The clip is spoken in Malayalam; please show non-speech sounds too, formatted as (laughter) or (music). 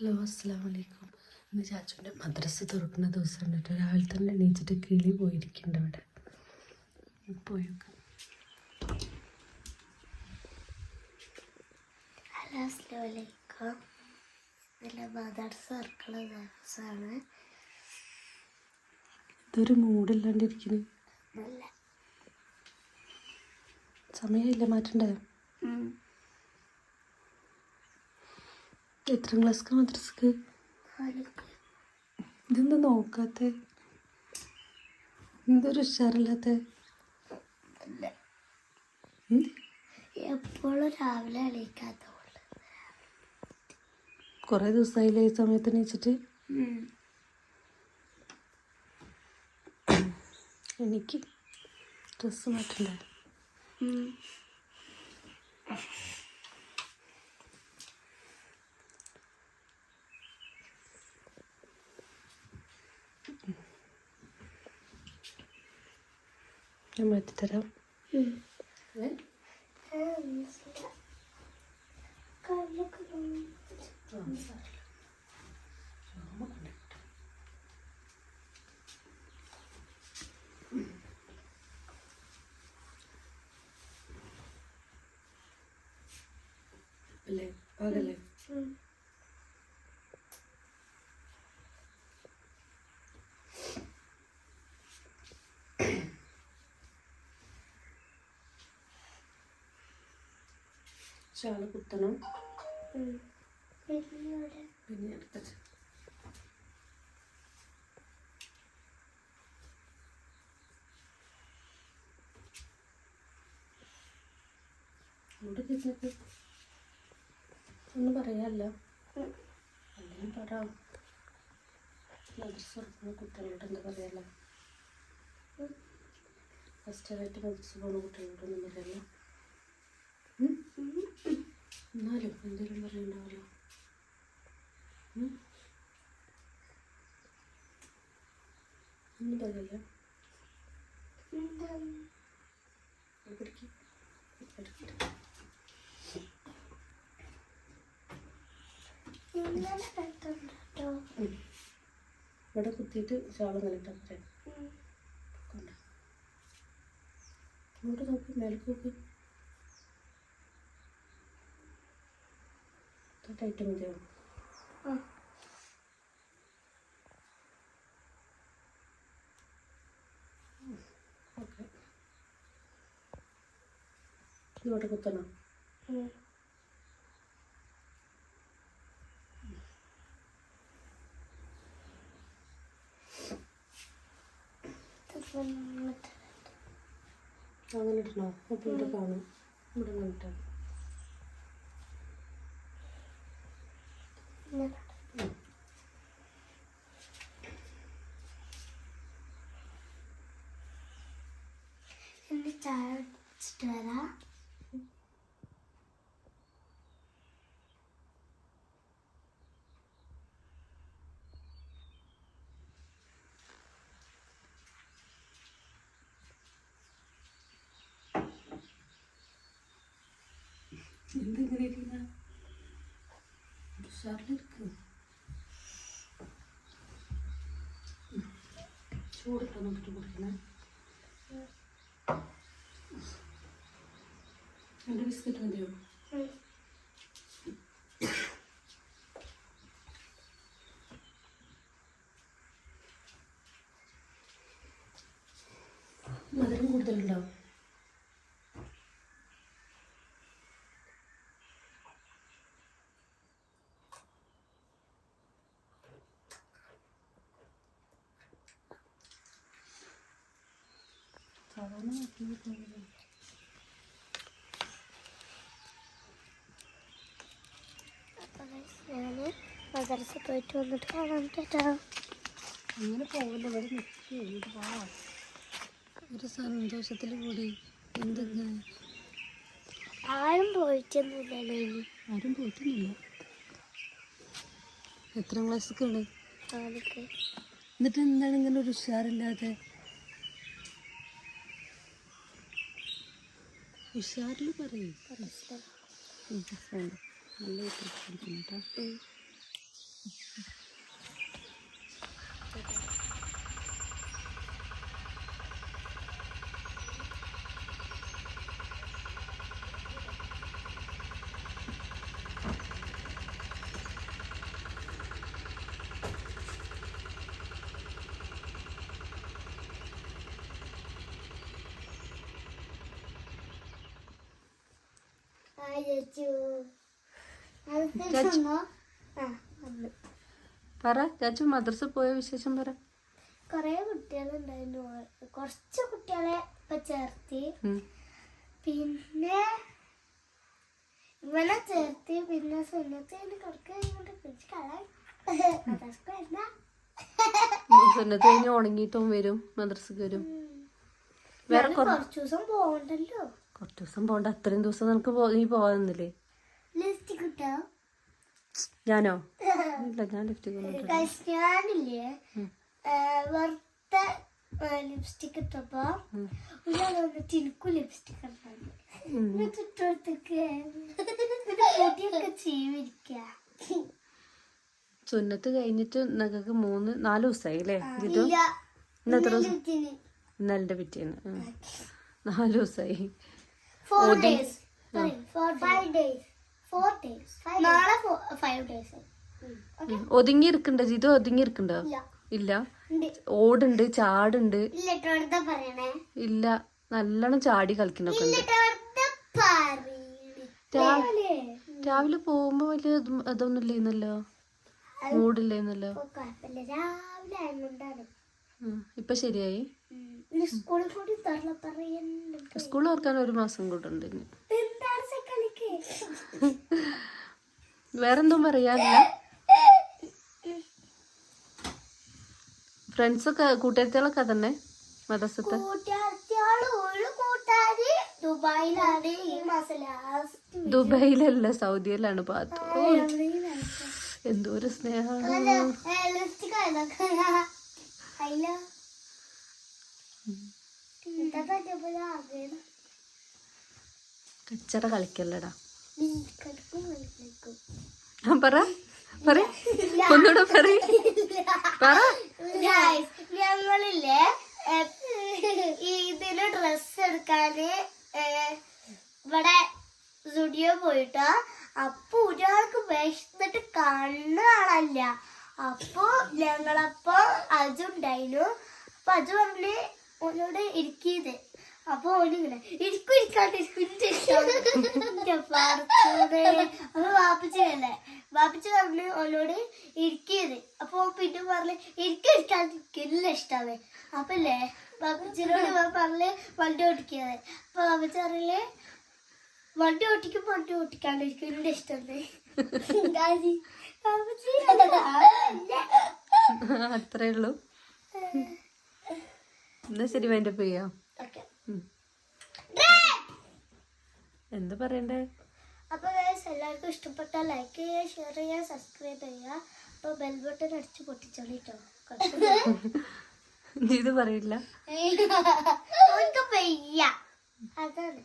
ഹലോ അസ്സാം വലൈക്കും ഇന്ന് ചാച്ചുവിന്റെ മദ്രസ തുറക്കുന്ന ദിവസമാണ് കേട്ടോ രാവിലെ തന്നെ എണീച്ചിട്ട് കിളി പോയിരിക്കുന്നുണ്ട് അവിടെ പോയൊക്കെ ഹലോ അസ്ലാമലൈക്കും ഇന്നലെ മദർസ് തുറക്കുന്ന ദിവസമാണ്. ഇതൊരു മൂടില്ലാണ്ടിരിക്കുന്നു. സമയമില്ല മാറ്റണ്ടേ? എത്ര ക്ലാസ്ക്ക് മദ്രസക്ക്? ഇതൊന്നും ഇതെന്താ നോക്കാത്ത? എന്തൊരു ഉഷാറില്ലാത്ത? എപ്പോഴും രാവിലെ എണീക്കാത്തതുകൊണ്ട് കുറേ ദിവസമായില്ലേ ഈ സമയത്ത് എണീച്ചിട്ട്? എനിക്ക് ഡ്രസ്സ് മാറ്റണ്ടേ? ഞാൻ മാറ്റിത്തരാം? അല്ലേ പാകല്ലേ ഷാൾ കുത്തണം പിന്നെ അങ്ങോട്ട് തിരിഞ്ഞിട്ട് ഒന്നും പറയാല്ല എന്തെങ്കിലും പറയാം മദ്രസ തുറക്കുന്ന കുട്ടികളോട് എന്താ പറയാല്ല ഫസ്റ്റ് ആയിട്ട് മദ്രസ പോകുന്ന കുട്ടികളോടൊന്നും പറയല്ല? എന്നാലും എന്തെങ്കിലും പറയണ്ടാവല്ലോ? ഒന്നും പറയില്ല. ഇവിടെ കുത്തിയിട്ട് ഷാൾ നല്ലിട്ടാ പറയാം കൊണ്ട. ഇങ്ങോട്ട് നോക്കി മേലേക്ക് നോക്ക്. ടൈറ്റ് മതിയോ ഓക്കെ. ഇങ്ങോട്ട് കുത്തണം. അങ്ങനെ ഇടണോ? അപ്പം ഇവിടെ കാണും. ഇവിടെ കണ്ടിട്ടാ എന്റെ ചായ എന്തിങ്ങനെ ഇരിക്കുന്ന? ഉഷാറിലിരിക്ക് ചൂടിട്ട് നോക്കിട്ട് കുടിക്കണേ. ബിസ്ക്കറ്റ് മതിയോ? മധുരം കൂടുതലുണ്ടാവും മദർസ പോയിട്ട് വന്നിട്ട് കാണാൻ കേട്ടോ അങ്ങനെ പോവില്ല ഇവിടെ നിൽക്കുകയും പോവാം ഒരു സന്തോഷത്തിൽ കൂടി എന്തെങ്കിലും ആരും പോയിട്ടൊന്നുമില്ലല്ലോ ഇനി ആരും പോയിട്ടൊന്നുമില്ല. എത്ര ക്ലാസ്സൊക്കെ ഉണ്ട് എന്നിട്ട് എന്താണ് ഇങ്ങനെ ഒരു ഉഷാറില്ലാതെ ഉഷാറിൽ പറയും. നല്ല കേട്ടോ പറ ചാച്ചു മദ്രസ പോയ വിശേഷം പറ. കൊറേ കുട്ടികളുണ്ടായിരുന്നു. കുറച്ച് കുട്ടികളെ ഇപ്പൊ ചേർത്തി. പിന്നെ ഇവനെ ചേർത്തി പിന്നെ സുന്നത്ത് സുന്നത്ത് കഴിഞ്ഞ് ഉണങ്ങിയിട്ടും വരും മദ്രസക്ക് വരും. വേറെ കുറച്ച് ദിവസം പോകണ്ടല്ലോ കുറച്ച് ദിവസം പോകണ്ട അത്രയും ദിവസം നിനക്ക് നീ പോവാന്നില്ലേ ഞാനോ? (laughs) ഇല്ല ഞാൻ ലിപ്സ്റ്റിക് ഇട്ടപ്പോ ലിപ്സ്റ്റിക് സുന്നത്ത് കഴിഞ്ഞിട്ട് നിങ്ങൾക്ക് മൂന്ന് നാല് ദിവസമായി അല്ലേ ഇന്നത്തെ ദിവസം? ഇന്നലെ പിറ്റേന്ന്. നാല് ദിവസമായി ഫോർ ഡേയ്സ് ഡേയ്സ് നാളെ ഫൈവ് ഡേയ്സ് ഒതുങ്ങി ഇരിക്കണ്ട ജിതു ഒതുങ്ങി ഇരിക്കണ്ടോ ഇല്ല? ഓടുണ്ട് ചാടുണ്ട്. ഇല്ല നല്ലോണം ചാടി കളിക്കണൊക്കെ രാവിലെ പോകുമ്പോ വലിയ ഇതൊന്നും ഇല്ലേന്നല്ലോ? മൂടില്ലേന്നല്ലോ? രാവിലെ. ഇപ്പൊ ശരിയായി? സ്കൂളിൽ ഓർക്കാൻ ഒരു മാസം കൂടെ ഉണ്ട് വേറെന്തും പറയാനില്ല. ഫ്രണ്ട്സൊക്കെ കൂട്ടുകാരികളൊക്കെ തന്നെ മദ്രസത്തെ? ദുബായിലല്ല സൗദിയിലാണ് പാത്തു. എന്തോ ഒരു സ്നേഹമാണ് കച്ചറ കളിക്കല്ലടാ? ഞാൻ പറ. പറ. ഒന്നുകൂടെ പറ. പറ. ഞങ്ങളില്ലേ ഇതിൽ ഇതിന് ഡ്രസ് എടുക്കാന് ഇവിടെ സ്റ്റുഡിയോ പോയിട്ടോ. അപ്പൊ ഒരാൾക്ക് വിശന്നിട്ട് കണ്ണ് അപ്പൊ ഞങ്ങളപ്പോ അജു ഉണ്ടായിരുന്നു അപ്പൊ അജു പറഞ്ഞ് ഓനോട് ഇരിക്കിയത് അപ്പൊ ഓനിങ്ങനെ ഇരിക്കും ഇരിക്കാണ്ട് ഇരിക്കും അപ്പൊ വാപ്പിച്ചല്ലേ വാപ്പിച്ച് പറഞ്ഞ് ഓനോട് ഇരിക്കിയത് അപ്പൊ പിന്നെ പറഞ്ഞു ഇരിക്കും ഇരിക്കാണ്ട് ഇരിക്കില്ല ഇഷ്ടാവേ അപ്പൊ അല്ലേ വാപ്പിച്ചിനോട് ഇവൻ പറഞ്ഞ് വണ്ടി ഓടിക്കുന്നത് അപ്പൊ വാപ്പിച്ച പറഞ്ഞില്ലേ വണ്ടി ഓടിക്കും വണ്ടി ഓടിക്കാണ്ടിരിക്കും എന്റെ ഇഷ്ടം അത്രേ ഉള്ളൂ. എന്നാ ശരി വേണ്ട ചെയ്യാം. എന്ത് പറയണ്ടേ? അപ്പൊ എല്ലാവർക്കും ഇഷ്ടപ്പെട്ട ലൈക്ക് ചെയ്യുക ഷെയർ ചെയ്യുക സബ്സ്ക്രൈബ് ചെയ്യുക. അപ്പൊ ബെൽ ബട്ടൺ അടിച്ച് പൊട്ടിച്ചോളിട്ടോ ഇത് പറയില്ല. (laughs) അതാണ്.